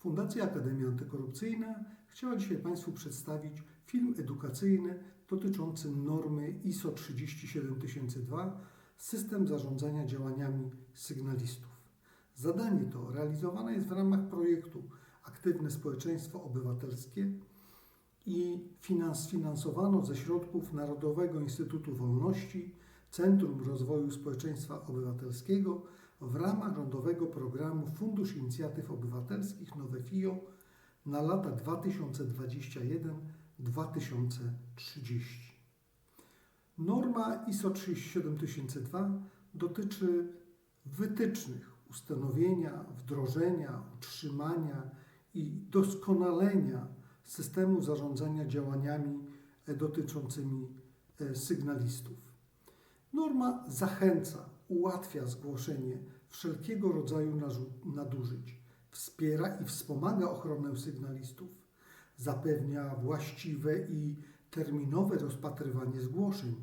Fundacja Akademia Antykorupcyjna chciała dzisiaj Państwu przedstawić film edukacyjny dotyczący normy ISO 37002 System zarządzania działaniami sygnalistów. Zadanie to realizowane jest w ramach projektu Aktywne Społeczeństwo Obywatelskie i finans, finansowano ze środków Narodowego Instytutu Wolności, Centrum Rozwoju Społeczeństwa Obywatelskiego w ramach rządowego programu Fundusz Inicjatyw Obywatelskich Nowe FIO na lata 2021-2030. Norma ISO 37002 dotyczy wytycznych ustanowienia, wdrożenia, utrzymania i doskonalenia systemu zarządzania działaniami e, dotyczącymi e, sygnalistów. Norma zachęca, ułatwia zgłoszenie wszelkiego rodzaju nadużyć, wspiera i wspomaga ochronę sygnalistów, zapewnia właściwe i terminowe rozpatrywanie zgłoszeń,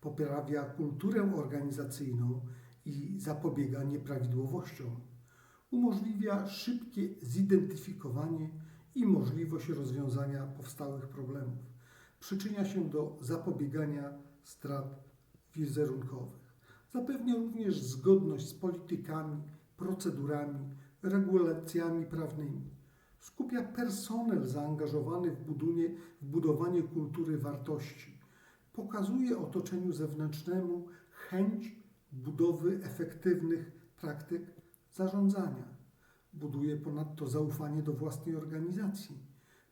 poprawia kulturę organizacyjną i zapobiega nieprawidłowościom, umożliwia szybkie zidentyfikowanie i możliwość rozwiązania powstałych problemów, przyczynia się do zapobiegania strat wizerunkowych. Zapewnia również zgodność z politykami, procedurami, regulacjami prawnymi. Skupia personel zaangażowany w, budunie, w budowanie kultury wartości. Pokazuje otoczeniu zewnętrznemu chęć budowy efektywnych praktyk zarządzania. Buduje ponadto zaufanie do własnej organizacji.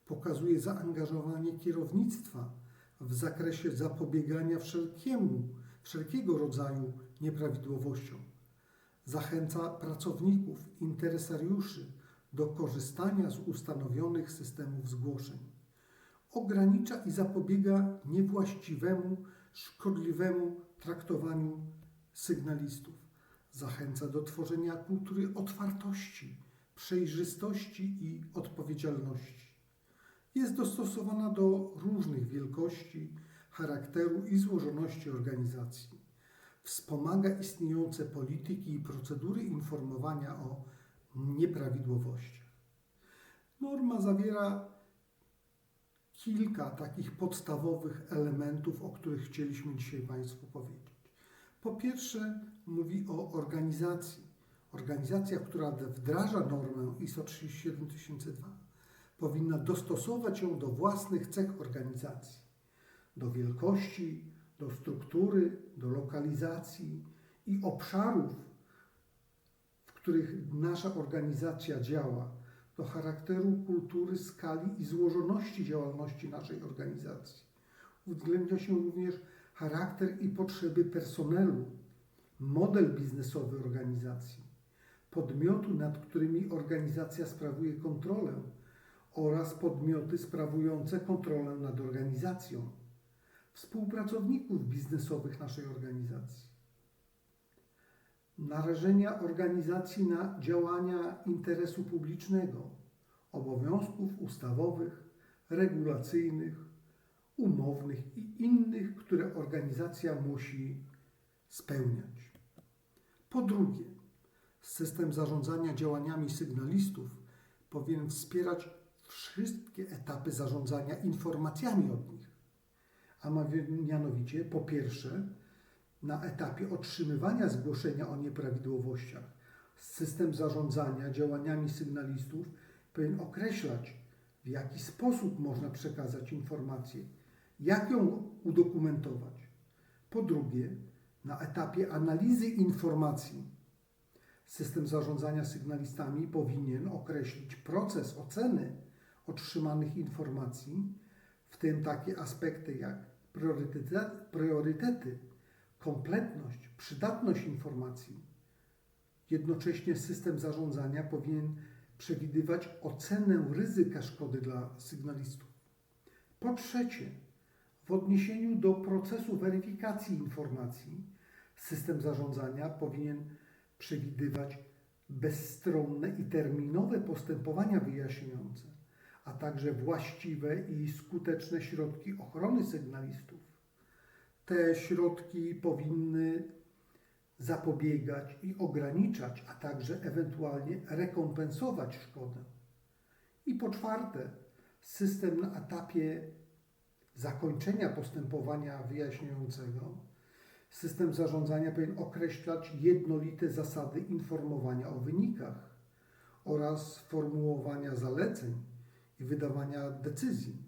Pokazuje zaangażowanie kierownictwa w zakresie zapobiegania wszelkiemu, wszelkiego rodzaju nieprawidłowościom. Zachęca pracowników, interesariuszy do korzystania z ustanowionych systemów zgłoszeń. Ogranicza i zapobiega niewłaściwemu, szkodliwemu traktowaniu sygnalistów. Zachęca do tworzenia kultury otwartości, przejrzystości i odpowiedzialności. Jest dostosowana do różnych wielkości, charakteru i złożoności organizacji. Wspomaga istniejące polityki i procedury informowania o nieprawidłowościach. Norma zawiera kilka takich podstawowych elementów, o których chcieliśmy dzisiaj Państwu powiedzieć. Po pierwsze, mówi o organizacji. Organizacja, która wdraża normę ISO 37002, powinna dostosować ją do własnych cech organizacji, do wielkości, do struktury, do lokalizacji i obszarów, w których nasza organizacja działa, do charakteru, kultury, skali i złożoności działalności naszej organizacji. Uwzględnia się również charakter i potrzeby personelu, model biznesowy organizacji, podmiotu, nad którymi organizacja sprawuje kontrolę oraz podmioty sprawujące kontrolę nad organizacją, współpracowników biznesowych naszej organizacji, narażenia organizacji na działania interesu publicznego, obowiązków ustawowych, regulacyjnych, umownych i innych, które organizacja musi spełniać. Po drugie, system zarządzania działaniami sygnalistów powinien wspierać wszystkie etapy zarządzania informacjami od nich. A mianowicie, po pierwsze, na etapie otrzymywania zgłoszenia o nieprawidłowościach, system zarządzania działaniami sygnalistów powinien określać, w jaki sposób można przekazać informację, jak ją udokumentować. Po drugie, na etapie analizy informacji, system zarządzania sygnalistami powinien określić proces oceny otrzymanych informacji, w tym takie aspekty jak priorytety, kompletność, przydatność informacji. Jednocześnie system zarządzania powinien przewidywać ocenę ryzyka szkody dla sygnalistów. Po trzecie, w odniesieniu do procesu weryfikacji informacji, system zarządzania powinien przewidywać bezstronne i terminowe postępowania wyjaśniające, a także właściwe i skuteczne środki ochrony sygnalistów. Te środki powinny zapobiegać i ograniczać, a także ewentualnie rekompensować szkodę. I po czwarte, system na etapie zakończenia postępowania wyjaśniającego, system zarządzania powinien określać jednolite zasady informowania o wynikach oraz formułowania zaleceń i wydawania decyzji.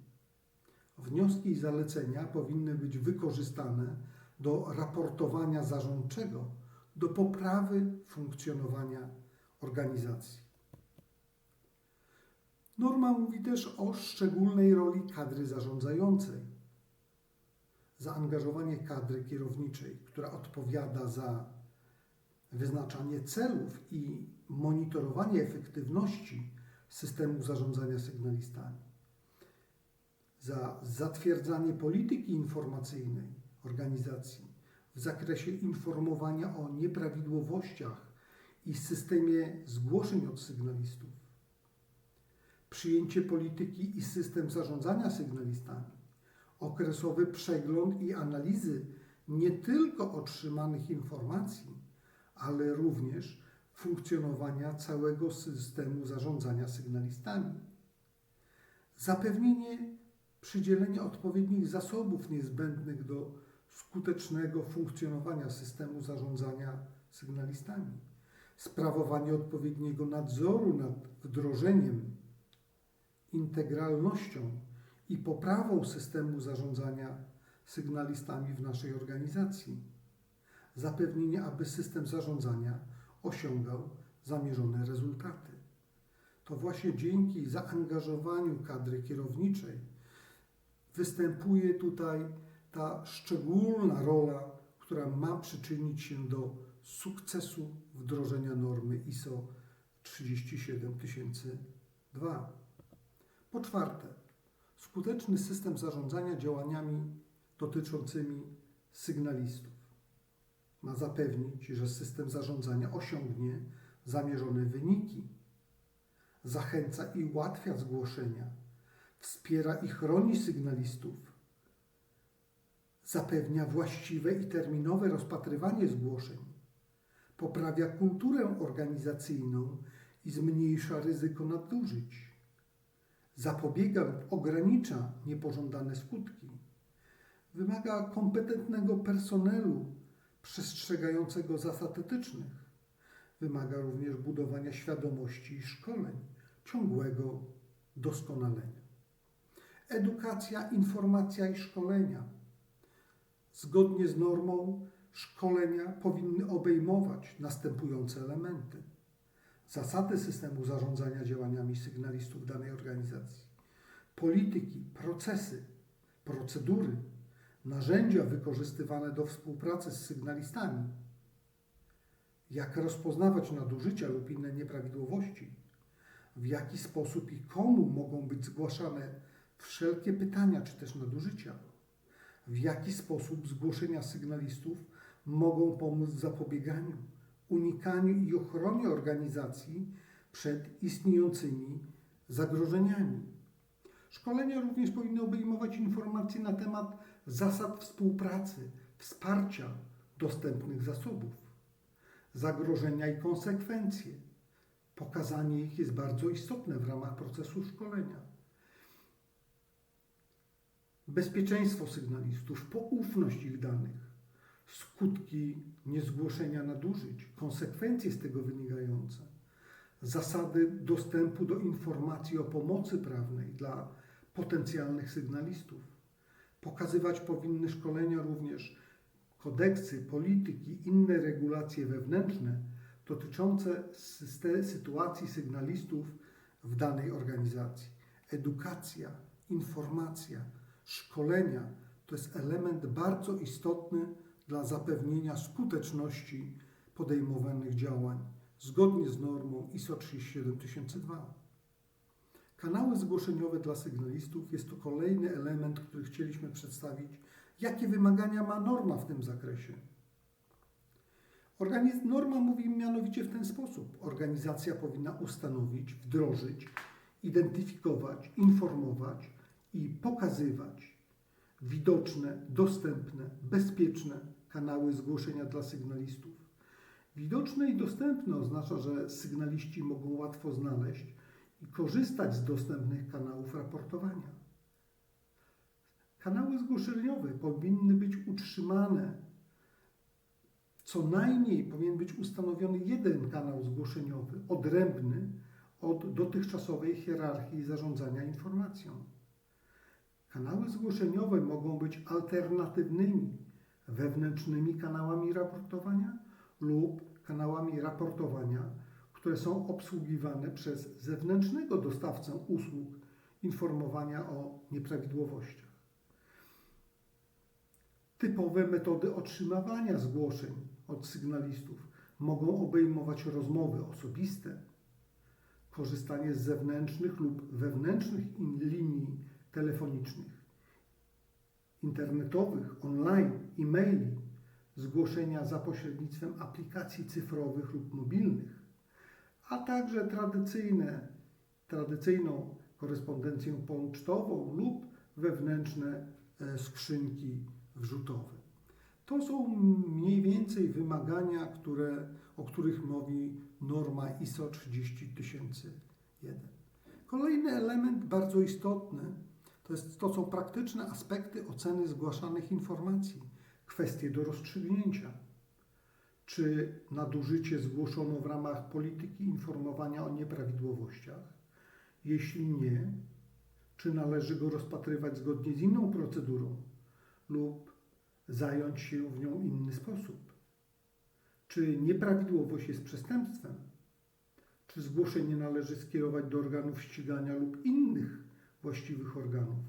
Wnioski i zalecenia powinny być wykorzystane do raportowania zarządczego, do poprawy funkcjonowania organizacji. Norma mówi też o szczególnej roli kadry zarządzającej. Zaangażowanie kadry kierowniczej, która odpowiada za wyznaczanie celów i monitorowanie efektywności systemu zarządzania sygnalistami, za zatwierdzanie polityki informacyjnej organizacji w zakresie informowania o nieprawidłowościach i systemie zgłoszeń od sygnalistów, przyjęcie polityki i system zarządzania sygnalistami, okresowy przegląd i analizy nie tylko otrzymanych informacji, ale również funkcjonowania całego systemu zarządzania sygnalistami. Zapewnienie przydzielenia odpowiednich zasobów niezbędnych do skutecznego funkcjonowania systemu zarządzania sygnalistami, sprawowanie odpowiedniego nadzoru nad wdrożeniem, integralnością i poprawą systemu zarządzania sygnalistami w naszej organizacji, zapewnienie, aby system zarządzania osiągał zamierzone rezultaty. To właśnie dzięki zaangażowaniu kadry kierowniczej występuje tutaj ta szczególna rola, która ma przyczynić się do sukcesu wdrożenia normy ISO 37002. Po czwarte, skuteczny system zarządzania działaniami dotyczącymi sygnalistów ma zapewnić, że system zarządzania osiągnie zamierzone wyniki, zachęca i ułatwia zgłoszenia, wspiera i chroni sygnalistów, zapewnia właściwe i terminowe rozpatrywanie zgłoszeń, poprawia kulturę organizacyjną i zmniejsza ryzyko nadużyć, zapobiega lub ogranicza niepożądane skutki, wymaga kompetentnego personelu przestrzegającego zasad etycznych, wymaga również budowania świadomości i szkoleń, ciągłego doskonalenia. Edukacja, informacja i szkolenia. Zgodnie z normą szkolenia powinny obejmować następujące elementy. Zasady systemu zarządzania działaniami sygnalistów danej organizacji, polityki, procesy, procedury, narzędzia wykorzystywane do współpracy z sygnalistami, jak rozpoznawać nadużycia lub inne nieprawidłowości, w jaki sposób i komu mogą być zgłaszane wszelkie pytania czy też nadużycia, w jaki sposób zgłoszenia sygnalistów mogą pomóc w zapobieganiu, unikaniu i ochronie organizacji przed istniejącymi zagrożeniami. Szkolenia również powinny obejmować informacje na temat zasad współpracy, wsparcia dostępnych zasobów, zagrożenia i konsekwencje. Pokazanie ich jest bardzo istotne w ramach procesu szkolenia. Bezpieczeństwo sygnalistów, poufność ich danych, skutki niezgłoszenia nadużyć, konsekwencje z tego wynikające, zasady dostępu do informacji o pomocy prawnej dla potencjalnych sygnalistów. Pokazywać powinny szkolenia również kodeksy, polityki, inne regulacje wewnętrzne dotyczące sytuacji sygnalistów w danej organizacji. Edukacja, informacja, szkolenia to jest element bardzo istotny dla zapewnienia skuteczności podejmowanych działań zgodnie z normą ISO 37002. Kanały zgłoszeniowe dla sygnalistów jest to kolejny element, który chcieliśmy przedstawić. Jakie wymagania ma norma w tym zakresie? Norma mówi mianowicie w ten sposób. Organizacja powinna ustanowić, wdrożyć, identyfikować, informować i pokazywać widoczne, dostępne, bezpieczne kanały zgłoszenia dla sygnalistów. Widoczne i dostępne oznacza, że sygnaliści mogą łatwo znaleźć i korzystać z dostępnych kanałów raportowania. Kanały zgłoszeniowe powinny być utrzymane. Co najmniej powinien być ustanowiony jeden kanał zgłoszeniowy, odrębny od dotychczasowej hierarchii zarządzania informacją. Kanały zgłoszeniowe mogą być alternatywnymi wewnętrznymi kanałami raportowania lub kanałami raportowania, które są obsługiwane przez zewnętrznego dostawcę usług informowania o nieprawidłowościach. Typowe metody otrzymywania zgłoszeń od sygnalistów mogą obejmować rozmowy osobiste, korzystanie z zewnętrznych lub wewnętrznych in- linii telefonicznych, internetowych, online, e-maili, zgłoszenia za pośrednictwem aplikacji cyfrowych lub mobilnych, a także tradycyjne, tradycyjną korespondencję pocztową lub wewnętrzne e, skrzynki wrzutowe. To są mniej więcej wymagania, które, o których mówi norma ISO 30001. Kolejny element bardzo istotny to, jest, to są praktyczne aspekty oceny zgłaszanych informacji, kwestie do rozstrzygnięcia. Czy nadużycie zgłoszono w ramach polityki informowania o nieprawidłowościach? Jeśli nie, czy należy go rozpatrywać zgodnie z inną procedurą lub zająć się w nią inny sposób? Czy nieprawidłowość jest przestępstwem? Czy zgłoszenie należy skierować do organów ścigania lub innych właściwych organów?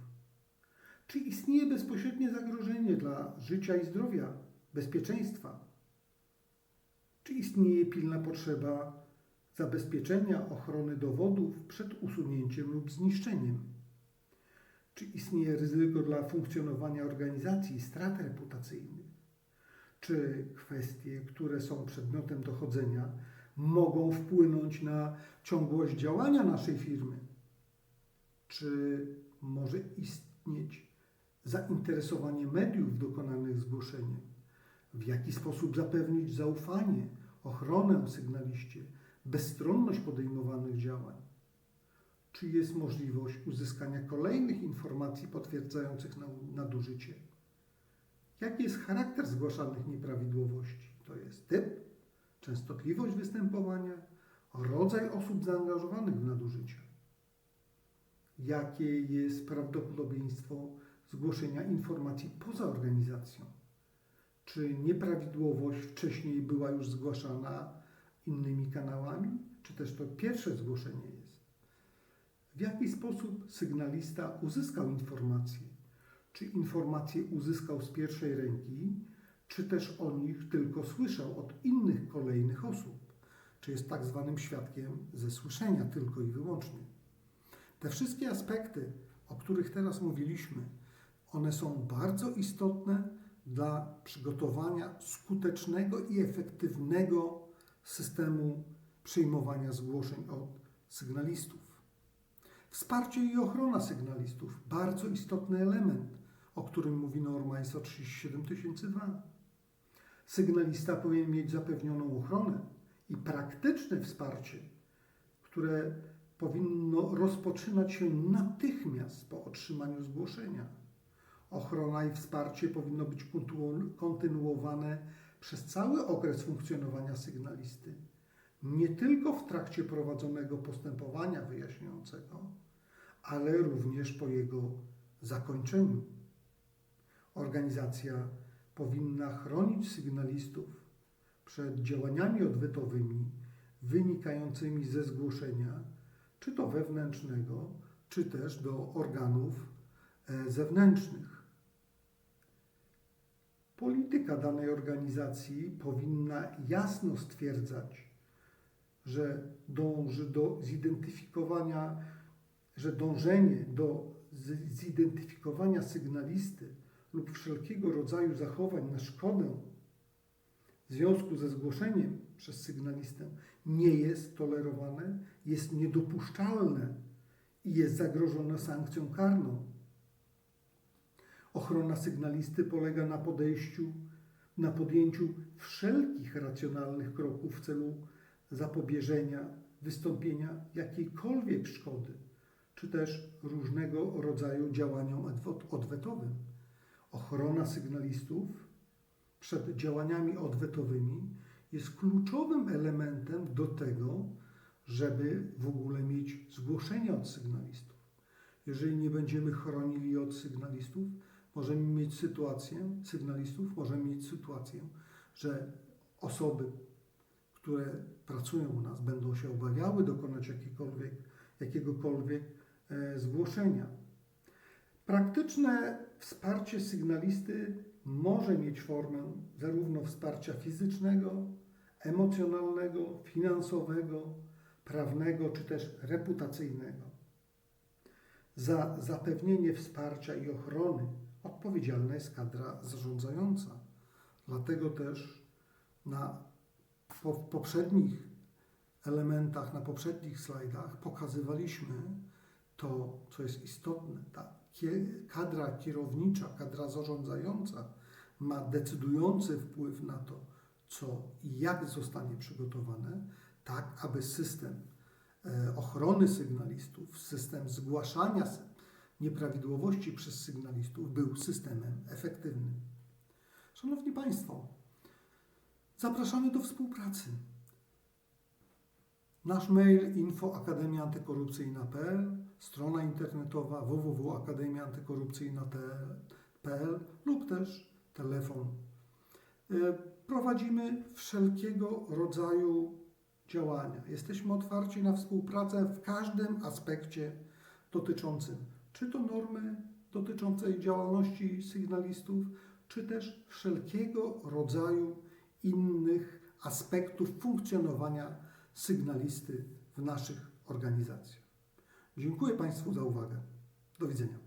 Czy istnieje bezpośrednie zagrożenie dla życia i zdrowia, bezpieczeństwa? Czy istnieje pilna potrzeba zabezpieczenia ochrony dowodów przed usunięciem lub zniszczeniem? Czy istnieje ryzyko dla funkcjonowania organizacji strat reputacyjnych? Czy kwestie, które są przedmiotem dochodzenia, mogą wpłynąć na ciągłość działania naszej firmy? Czy może istnieć zainteresowanie mediów dokonanych zgłoszeniem? W jaki sposób zapewnić zaufanie, ochronę sygnaliście, bezstronność podejmowanych działań? Czy jest możliwość uzyskania kolejnych informacji potwierdzających na- nadużycie? Jaki jest charakter zgłaszanych nieprawidłowości? To jest typ, częstotliwość występowania, rodzaj osób zaangażowanych w nadużycia. Jakie jest prawdopodobieństwo zgłoszenia informacji poza organizacją? Czy nieprawidłowość wcześniej była już zgłaszana innymi kanałami, czy też to pierwsze zgłoszenie jest? W jaki sposób sygnalista uzyskał informacje? Czy informacje uzyskał z pierwszej ręki, czy też o nich tylko słyszał od innych kolejnych osób? Czy jest tak zwanym świadkiem ze słyszenia tylko i wyłącznie? Te wszystkie aspekty, o których teraz mówiliśmy, one są bardzo istotne dla przygotowania skutecznego i efektywnego systemu przyjmowania zgłoszeń od sygnalistów. Wsparcie i ochrona sygnalistów bardzo istotny element, o którym mówi norma ISO 37002. Sygnalista powinien mieć zapewnioną ochronę i praktyczne wsparcie, które powinno rozpoczynać się natychmiast po otrzymaniu zgłoszenia. Ochrona i wsparcie powinno być kontynu- kontynuowane przez cały okres funkcjonowania sygnalisty, nie tylko w trakcie prowadzonego postępowania wyjaśniającego, ale również po jego zakończeniu. Organizacja powinna chronić sygnalistów przed działaniami odwetowymi wynikającymi ze zgłoszenia, czy to wewnętrznego, czy też do organów e, zewnętrznych. Polityka danej organizacji powinna jasno stwierdzać, że dąży do zidentyfikowania, że dążenie do zidentyfikowania sygnalisty lub wszelkiego rodzaju zachowań na szkodę w związku ze zgłoszeniem przez sygnalistę nie jest tolerowane, jest niedopuszczalne i jest zagrożone sankcją karną. Ochrona sygnalisty polega na podejściu, na podjęciu wszelkich racjonalnych kroków w celu zapobieżenia wystąpienia jakiejkolwiek szkody, czy też różnego rodzaju działaniom odwet- odwetowym. Ochrona sygnalistów przed działaniami odwetowymi jest kluczowym elementem do tego, żeby w ogóle mieć zgłoszenie od sygnalistów. Jeżeli nie będziemy chronili od sygnalistów, możemy mieć sytuację, sygnalistów, możemy mieć sytuację, że osoby, które pracują u nas, będą się obawiały dokonać jakiejkolwiek, jakiegokolwiek e, zgłoszenia. Praktyczne wsparcie sygnalisty może mieć formę zarówno wsparcia fizycznego, emocjonalnego, finansowego, prawnego czy też reputacyjnego. Za zapewnienie wsparcia i ochrony odpowiedzialna jest kadra zarządzająca. Dlatego też na po, poprzednich elementach, na poprzednich slajdach pokazywaliśmy to, co jest istotne. Ta kadra kierownicza, kadra zarządzająca ma decydujący wpływ na to, co i jak zostanie przygotowane, tak aby system e, ochrony sygnalistów, system zgłaszania sy- nieprawidłowości przez sygnalistów był systemem efektywnym. Szanowni Państwo, zapraszamy do współpracy. Nasz mail info.akademiaantykorupcyjna.pl, strona internetowa www.akademiaantykorupcyjna.pl lub też telefon. E, Prowadzimy wszelkiego rodzaju działania. Jesteśmy otwarci na współpracę w każdym aspekcie dotyczącym czy to normy dotyczącej działalności sygnalistów, czy też wszelkiego rodzaju innych aspektów funkcjonowania sygnalisty w naszych organizacjach. Dziękuję Państwu za uwagę. Do widzenia.